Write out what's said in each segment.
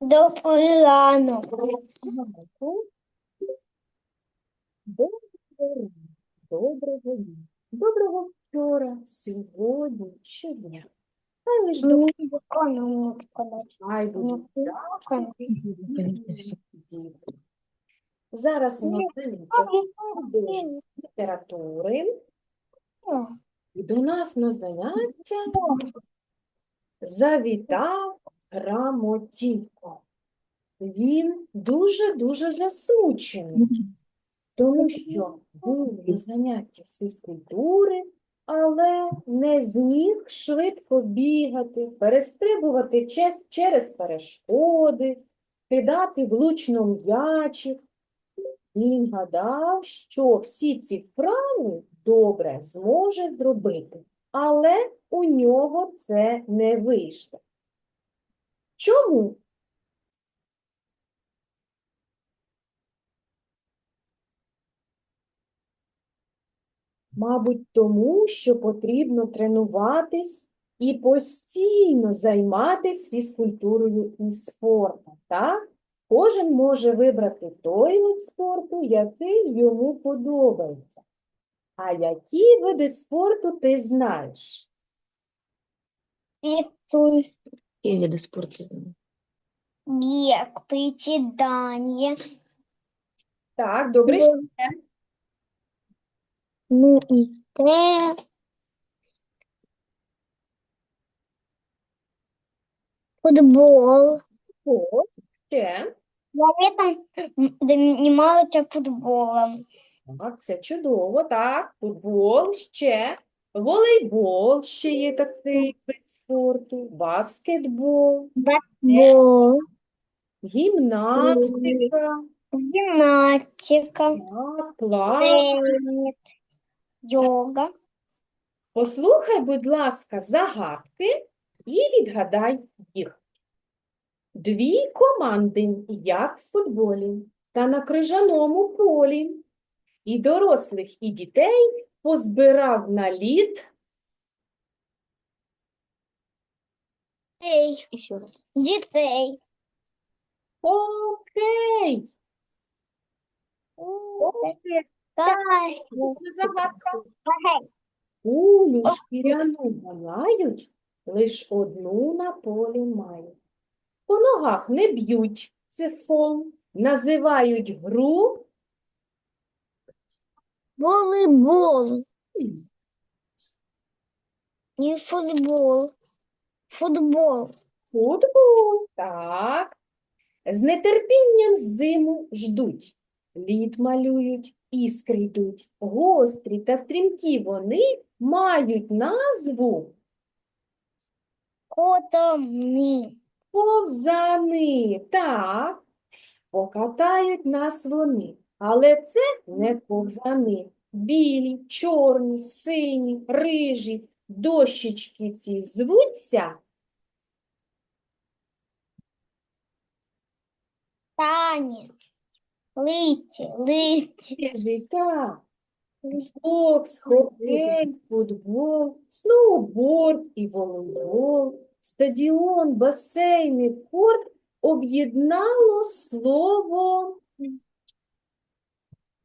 Добрий ранок. Доброго ранку. Доброго дня. Доброго вчора, сьогодні, щодня. Хай лиш до хай будуть. Зараз у нас заняття з літератури. І до нас на заняття завітав Грамотійко. Він дуже-дуже засмучений, тому що був на занятті з фізкультури, але не зміг швидко бігати, перестрибувати через перешкоди, кидати влучно м'ячик. Він гадав, що всі ці вправи добре зможе зробити, але у нього це не вийшло. Чому? Мабуть, тому, що потрібно тренуватись і постійно займатися фізкультурою і спортом, так? Кожен може вибрати той вид спорту, який йому подобається. А які види спорту ти знаєш? Піцуй, Какие виды спорта? біг, присідання. Так, добре. Добре. Ну і те. Футбол. О, ще. Я літом займалася футболом. Так, це чудово, так. Футбол, ще. Волейбол, ще є такий вид спорту. Баскетбол, Бол, гімнастика, гімнастика, плавання. йога. Послухай, будь ласка, загадки і відгадай їх. Дві команди, як в футболі, та на крижаному полі. І дорослих, і дітей позбирав на лід Дітей, Еще раз. дітей. хокей. Хокей. Кай, загадка. Кулю шкіряну мають, лиш одну на полі мають. По ногах не б'ють, це фол, називають гру Волейбол. Не футбол. Футбол. футбол. Так. З нетерпінням зиму ждуть. Лід малюють, іскри йдуть. Гострі та стрімкі вони мають назву Котомни. Ковзани, так, покатають нас вони, але це не ковзани. Білі, чорні, сині, рижі, дощечки ці звуться Тані. Литі, литі. так. Бокс, хокей, футбол, сноуборд і волейбол, стадіон, басейни, корт об'єднало слово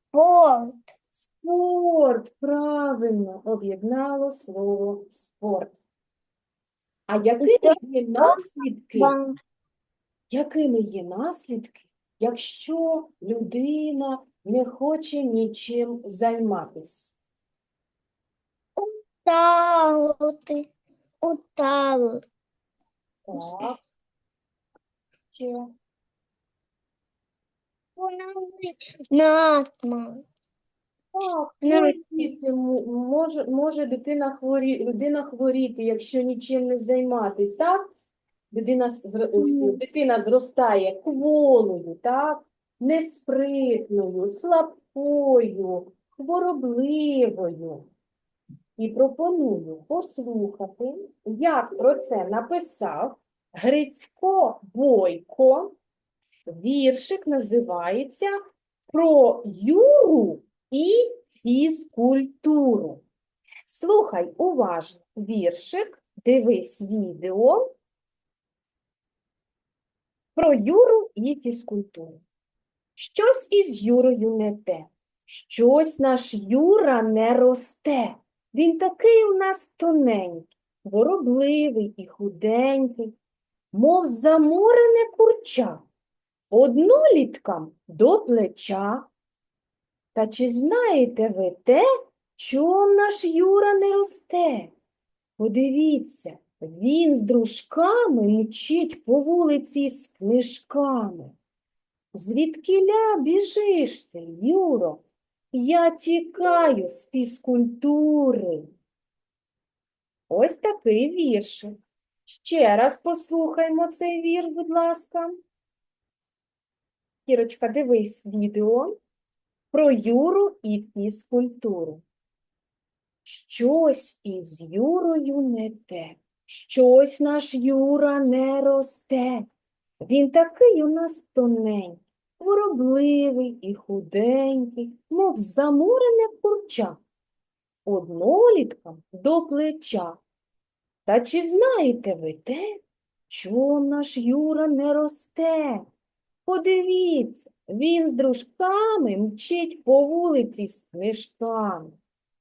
Спорт. Спорт, правильно, об'єднало слово спорт. А якими є наслідки. Якими є наслідки, якщо людина не хоче нічим займатися? Талоти. Утали. Так. Ще. Натма. Так, Ну, хворіти, може, може дитина хворі, людина хворіти, якщо нічим не займатись, так? Дитина, дитина зростає кволою, так? Неспритною, слабкою, хворобливою. І пропоную послухати, як про це написав Грицько Бойко. Віршик називається «Про Юру і фізкультуру. Слухай уважно віршик, дивись відео. Про Юру і фізкультуру. Щось із Юрою не те. Щось наш Юра не росте. Він такий у нас тоненький, воробливий і худенький, мов заморене курча, одноліткам до плеча. Та чи знаєте ви те, чом наш Юра не росте? Подивіться, він з дружками мчить по вулиці з книжками. Звідкіля біжиш ти, Юро? Я тікаю з фізкультури. Ось такий віршик. Ще раз послухаймо цей вірш, будь ласка. Кірочка, дивись відео про Юру і фізкультуру. Щось із Юрою не те, щось наш Юра не росте. Він такий у нас тоненький, воробливий і худенький, мов замурене курча, одноліткам до плеча. Та чи знаєте ви те, чом наш Юра не росте? Подивіться, він з дружками мчить по вулиці з книжками.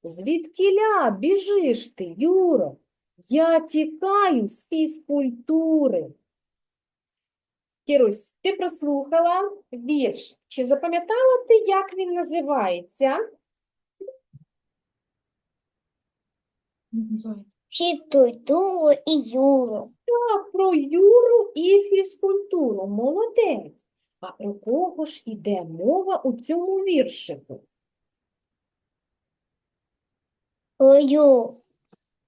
Звідкіля біжиш ти, Юро? Я тікаю з фізкультури. Кірусь, ти прослухала вірш. Чи запам'ятала ти, як він називається? Фізкультуру і Юру. Так, про Юру і фізкультуру. Молодець. А про кого ж іде мова у цьому віршику? Ою.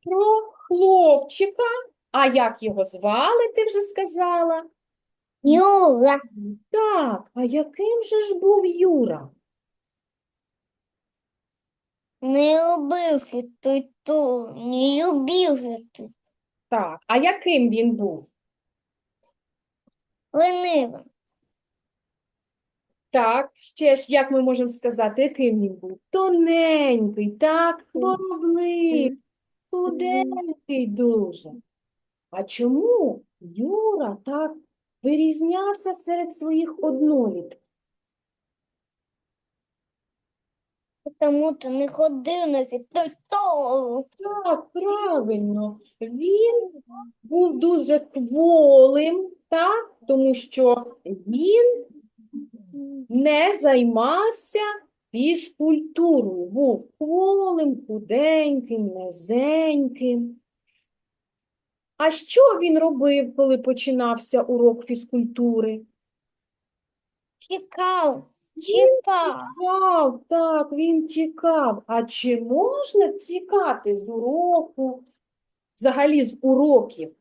Про хлопчика. А як його звали, ти вже сказала? Юра. Так, а яким же ж був Юра? Не любив фізкультуру, не любив фізкультуру. Так, а яким він був? Ленивим. Так, ще ж, як ми можемо сказати, яким він був? Тоненький, так, хворобливий, худенький дуже. А чому Юра так вирізнявся серед своїх однолітків? Тому то не ходив на фізкультуру. Так, правильно, він був дуже кволим, так, тому що він не займався фізкультурою, був кволим, худеньким, низеньким. А що він робив, коли починався урок фізкультури? Чекав, чекав. Тікав, так, він тікав. А чи можна тікати з уроку, взагалі з уроків?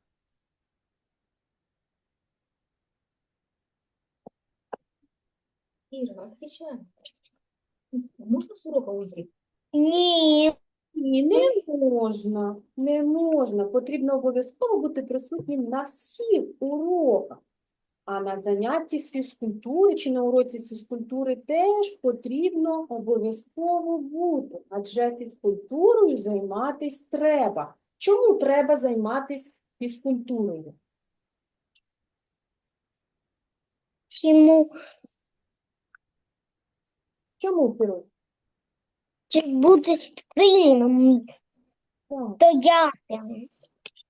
Ира, отвечай. Можно с урока уйти? Ні, Ні, не можна, не можна. Потрібно обов'язково бути присутнім на всіх уроках. А на занятті з фізкультури чи на уроці з фізкультури теж потрібно обов'язково бути, адже фізкультурою займатись треба. Чому треба займатися фізкультурою? чому Чому, Кирил? щоб бути сильним, Так, стоятим,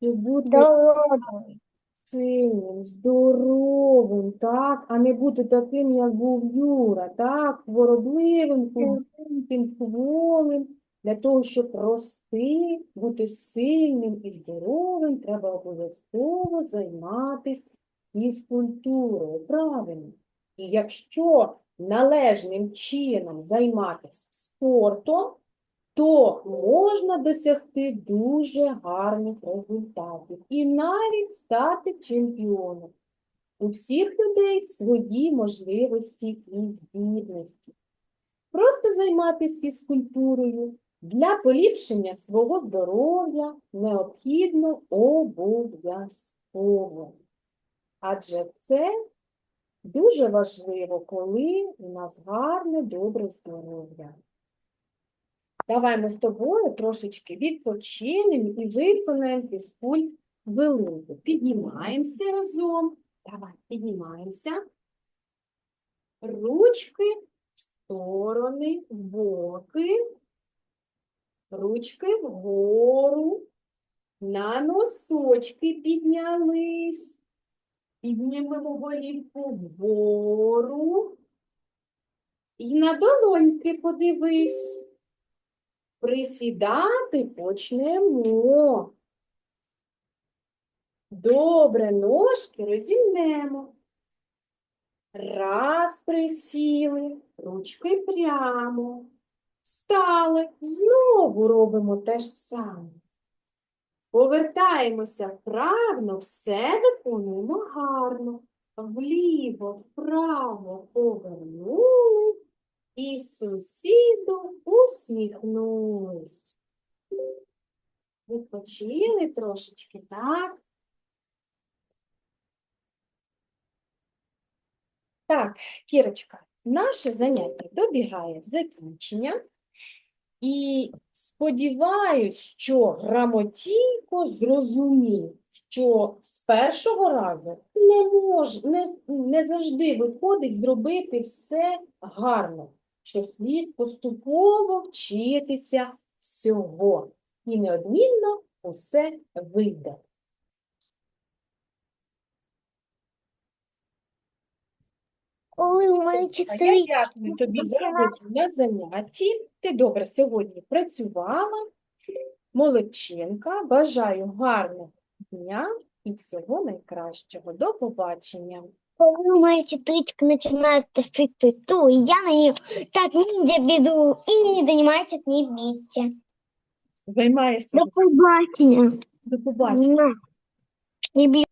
щоб бути здоровим. сильним, здоровим, так, а не бути таким, як був Юра, так, хворобливим, худеньким, хворим. Для того, щоб рости, бути сильним і здоровим, треба обов'язково займатися фізкультурою. Правильно. І якщо належним чином займатися спортом, то можна досягти дуже гарних результатів і навіть стати чемпіоном. У всіх людей свої можливості і здібності. Просто займатися фізкультурою для поліпшення свого здоров'я необхідно обов'язково. Адже це дуже важливо, коли у нас гарне, добре здоров'я. Давай ми з тобою трошечки відпочинемо і виконаємо фізкульт хвилинку. Піднімаємося разом, Давай, піднімаємося. Ручки в сторони, в боки. Ручки вгору. На носочки піднялись. Піднімемо голівку вгору. І на долоньки подивись. Присідати почнемо. Добре, ножки розімнемо. Раз присіли, ручки прямо. Встали, знову робимо те ж саме. Повертаємося вправно, все виконуємо гарно. Вліво, вправо повернулись і сусіду усміхнулись. Відпочили трошечки, так? Так, Кірочка, наше заняття добігає закінчення. І сподіваюсь, що грамотійко зрозумів, що з першого разу не, мож, не, не завжди виходить зробити все гарно, що слід поступово вчитися всього. І неодмінно усе вийде. Коли у мене А я чотири дякую тобі за роботу на занятті. Ти добре сьогодні працювала. Молодчинка. Бажаю гарного дня і всього найкращого. До побачення. Коли у мене чотиричка починає топити і я на нее так ниндзя біду і не занимайтесь не бійте. Займаєшся. До побачення. До побачення. Не.